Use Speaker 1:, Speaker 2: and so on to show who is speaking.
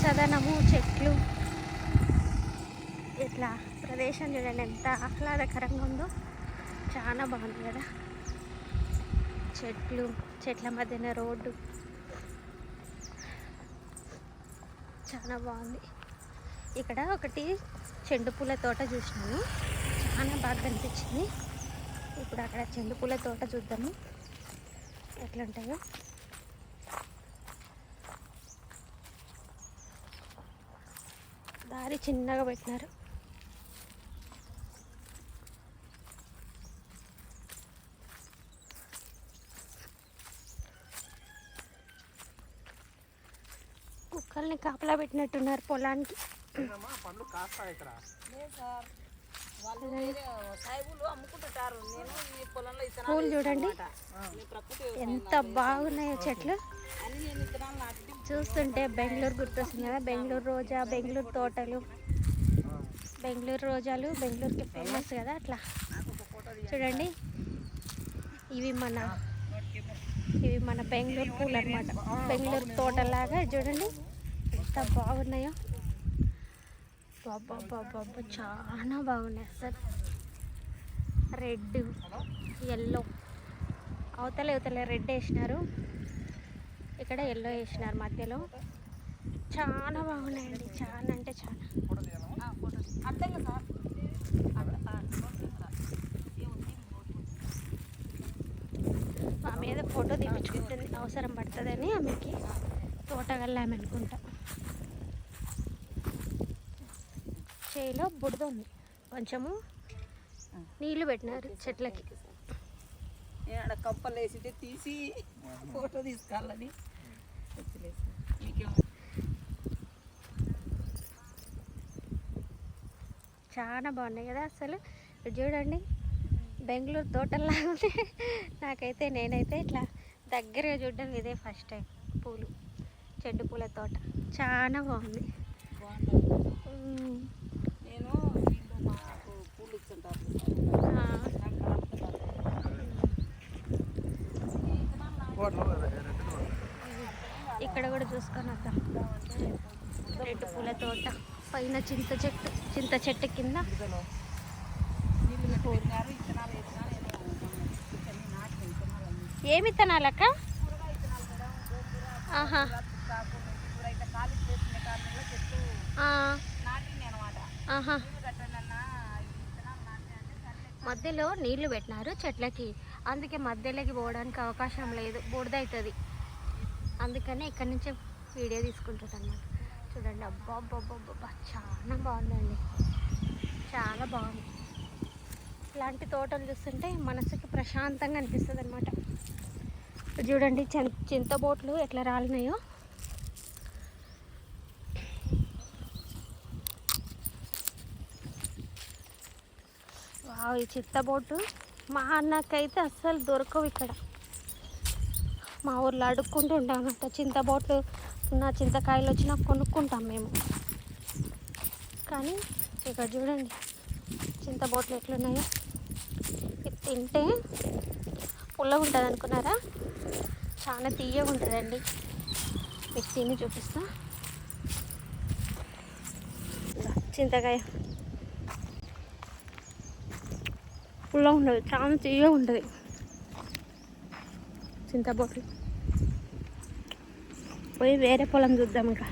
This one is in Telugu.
Speaker 1: చల్లదనము చెట్లు. ఇట్లా ప్రదేశం చూడండి ఎంత ఆహ్లాదకరంగా ఉందో. చాలా బాగుంది కదా. చెట్లు చెట్ల మధ్యన రోడ్డు. చాలా బాగుంది. ఇక్కడ ఒకటి చెండు పూల తోట చూసినాను. చాలా బాగా కనిపించింది. ఇప్పుడు అక్కడ చెండు పూల తోట చూద్దాము. ఎట్లుంటాయో. దారి చిన్నగా పెట్టినారు. కుక్కల్ని కాపలా పెట్టినట్టున్నారు పొలానికి.
Speaker 2: పండ్లు కాస్తాయి ఇక్కడ.
Speaker 1: పూలు చూడండి. ఎంత బాగున్నాయో చెట్లు. చూస్తుంటే బెంగళూరు గుర్తొస్తుంది కదా. బెంగళూరు రోజా బెంగళూరు తోటలు. బెంగళూరు రోజాలు బెంగళూరుకి ఫేమస్ కదా అట్లా. చూడండి. ఇవి మన ఇవి మన బెంగళూరు పూలు అనమాట బెంగళూరు తోటలాగా చూడండి. ఎంత బాగున్నాయో. బాబా చాలా బాగున్నాయి అసలు రెడ్ ఎల్లో అవతల అవతల రెడ్ వేసినారు. ఇక్కడ ఎల్లో వేసినారు మధ్యలో. చాలా బాగున్నాయండి చాలా అంటే చాలా
Speaker 3: అర్థం కదా ఫోటో
Speaker 1: మా మీద ఫోటో తీపించుకుంటుంది అవసరం పడుతుందని ఆమెకి తోట చేయిలో బుడద ఉంది కొంచెము నీళ్ళు పెట్టినారు చెట్లకి.
Speaker 3: ఆడ తీసి ఫోటో తీసుకోవాలని
Speaker 1: చాలా బాగున్నాయి కదా అసలు. చూడండి బెంగళూరు తోటల్లా ఉంది. నాకైతే నేనైతే ఇట్లా దగ్గరగా చూడడం ఇదే ఫస్ట్ టైం పూలు చెడ్డు పూల తోట. చాలా బాగుంది.
Speaker 3: నేను వీళ్ళు మాకు పూలు ఇచ్చుంటారు
Speaker 1: ఇక్కడ కూడా చూసుకొని వద్దాం రెడ్ పూల తోట పైన చింత చెట్టు చింత చెట్టు కింద. ఏమి తినాలక్క
Speaker 3: కూరగాయ
Speaker 1: ఆహా. ఆహా. మధ్యలో నీళ్ళు పెట్టినారు చెట్లకి. అందుకే మధ్యలోకి పోవడానికి అవకాశం లేదు. బురదవుతుంది అందుకని ఇక్కడి నుంచే వీడియో తీసుకుంటాడు అనమాట చూడండి. అబ్బా అబ్బా చాలా బాగుందండి. చాలా బాగుంది. ఇలాంటి తోటలు చూస్తుంటే మనసుకి ప్రశాంతంగా అనిపిస్తుంది అనమాట చూడండి చింత చింతబోట్లు ఎట్లా రాలినాయో. అవి ఈ చింతబోటు మా అన్నకైతే అస్సలు దొరకవు ఇక్కడ. మా ఊర్లో అడుక్కుంటూ ఉంటాం అన్నమాట చింతబోట్లు. నా చింతకాయలు వచ్చినా కొనుక్కుంటాం మేము. కానీ ఇక్కడ చూడండి చింతబోట్లు ఎట్లున్నాయో. ఇది తింటే పుల్లగా ఉంటుంది అనుకున్నారా? చాలా తీయగా ఉంటుందండి. మీకు తిని చూపిస్తా. చింతకాయ. పుల్ల ఉండదు. చాలా తీయగా ఉంటుంది. చింతబోట్లు పోయి వేరే పొలం చూద్దాం ఇంకా.